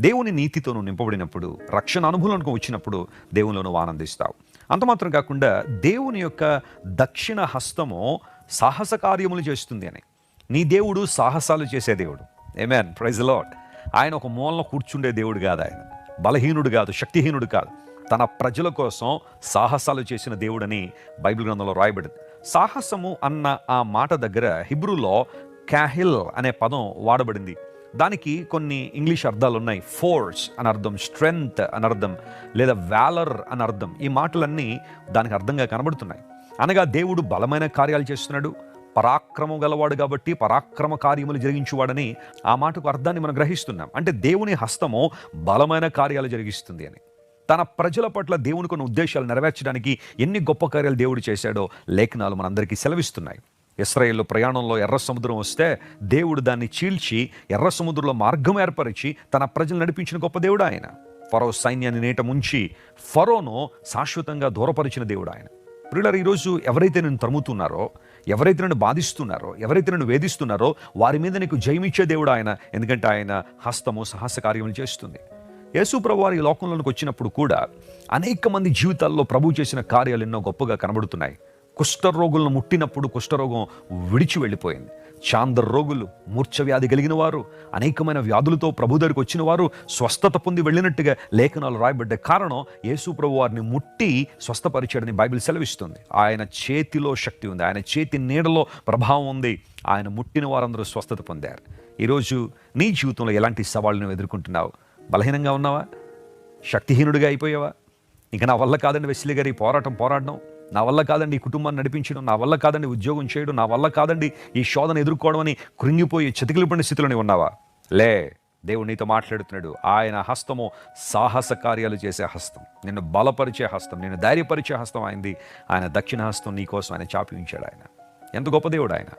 దేవుని నీతితో నువ్వు నింపబడినప్పుడు రక్షణ అనుభవంలోకి వచ్చినప్పుడు దేవునిలో నువ్వు ఆనందిస్తావు. అంత మాత్రం కాకుండా దేవుని యొక్క దక్షిణ హస్తము సాహస కార్యములు చేస్తుంది అని. నీ దేవుడు సాహసాలు చేసే దేవుడు. ఏమేన్ ప్రైజ్ లాడ్ ఆయన ఒక మూలన కూర్చుండే దేవుడు కాదు ఆయన. బలహీనుడు కాదు శక్తిహీనుడు కాదు. తన ప్రజల కోసం సాహసాలు చేసిన దేవుడని బైబిల్ గ్రంథంలో రాయబడింది. సాహసము అన్న ఆ మాట దగ్గర హిబ్రూలో క్యాహిల్ అనే పదం వాడబడింది. దానికి కొన్ని ఇంగ్లీష్ అర్థాలు ఉన్నాయి. ఫోర్స్ అని అర్థం స్ట్రెంగ్త్ అని అర్థం లేదా వ్యాలర్ అని అర్థం. ఈ మాటలన్నీ దానికి అర్థంగా కనబడుతున్నాయి. అనగా దేవుడు బలమైన కార్యాలు చేస్తున్నాడు. పరాక్రమం గలవాడు కాబట్టి పరాక్రమ కార్యములు జరిగించువాడని ఆ మాటకు అర్థాన్ని మనం గ్రహిస్తున్నాం. అంటే దేవుని హస్తము బలమైన కార్యాలు జరిగిస్తుంది అని. తన ప్రజల పట్ల దేవుని కొన్ని ఉద్దేశాలు నెరవేర్చడానికి ఎన్ని గొప్ప కార్యాలు దేవుడు చేశాడో లేఖనాలు మనందరికీ సెలవిస్తున్నాయి. ఇస్రాయేల్లో ప్రయాణంలో ఎర్ర సముద్రం వస్తే దేవుడు దాన్ని చీల్చి ఎర్ర సముద్రంలో మార్గం ఏర్పరిచి తన ప్రజలు నడిపించిన గొప్ప దేవుడు ఆయన. ఫరో సైన్యాన్ని నేట ముంచి ఫరోను శాశ్వతంగా దూరపరిచిన దేవుడు ఆయన. ప్రియులరు ఈరోజు ఎవరైతే నేను తరుముతున్నారో ఎవరైతే నన్ను బాధిస్తున్నారో ఎవరైతే నన్ను వేధిస్తున్నారో వారి మీద నీకు జయమిచ్చే దేవుడు ఆయన. ఎందుకంటే ఆయన హస్తము సాహస కార్యములు చేస్తుంది. యేసు ప్రభు వారి లోకంలోనికి వచ్చినప్పుడు కూడా అనేక మంది జీవితాల్లో ప్రభు చేసిన కార్యాలు ఎన్నో గొప్పగా కనబడుతున్నాయి. కుష్ఠరోగులను ముట్టినప్పుడు కుష్ఠరోగం విడిచి వెళ్ళిపోయింది. చాందర్ రోగులు మూర్ఛవ్యాధి కలిగిన వారు అనేకమైన వ్యాధులతో ప్రభు దగ్గరికి వచ్చిన వారు స్వస్థత పొంది వెళ్ళినట్టుగా లేఖనాలు రాయబడ్డ కారణం యేసు ప్రభు వారిని ముట్టి స్వస్థపరిచాడని బైబిల్ సెలవిస్తుంది. ఆయన చేతిలో శక్తి ఉంది. ఆయన చేతి నీడలో ప్రభావం ఉంది. ఆయన ముట్టిన వారందరూ స్వస్థత పొందారు. ఈరోజు నీ జీవితంలో ఎలాంటి సవాళ్ళను ఎదుర్కొంటున్నావు? బలహీనంగా ఉన్నావా? శక్తిహీనుడిగా అయిపోయావా? ఇక నా వల్ల కాదండి వెస్లీ గారి పోరాటం పోరాడడం. నా వల్ల కాదండి ఈ కుటుంబాన్ని నడిపించడం నా వల్ల కాదండి ఉద్యోగం చేయడం నా వల్ల కాదండి ఈ శోధన ఎదుర్కోవడం అని కృంగిపోయి చితికిలిపడిన స్థితిలోనే ఉన్నావా? లే దేవుడు నీతో మాట్లాడుతున్నాడు. ఆయన హస్తము సాహస కార్యాలు చేసే హస్తం. నిన్ను బలపరిచే హస్తం నిన్ను ధైర్యపరిచే హస్తం అయింది. ఆయన దక్షిణ హస్తం నీ కోసం ఆయన చాపించాడు ఆయన. ఎంత గొప్ప దేవుడు ఆయన.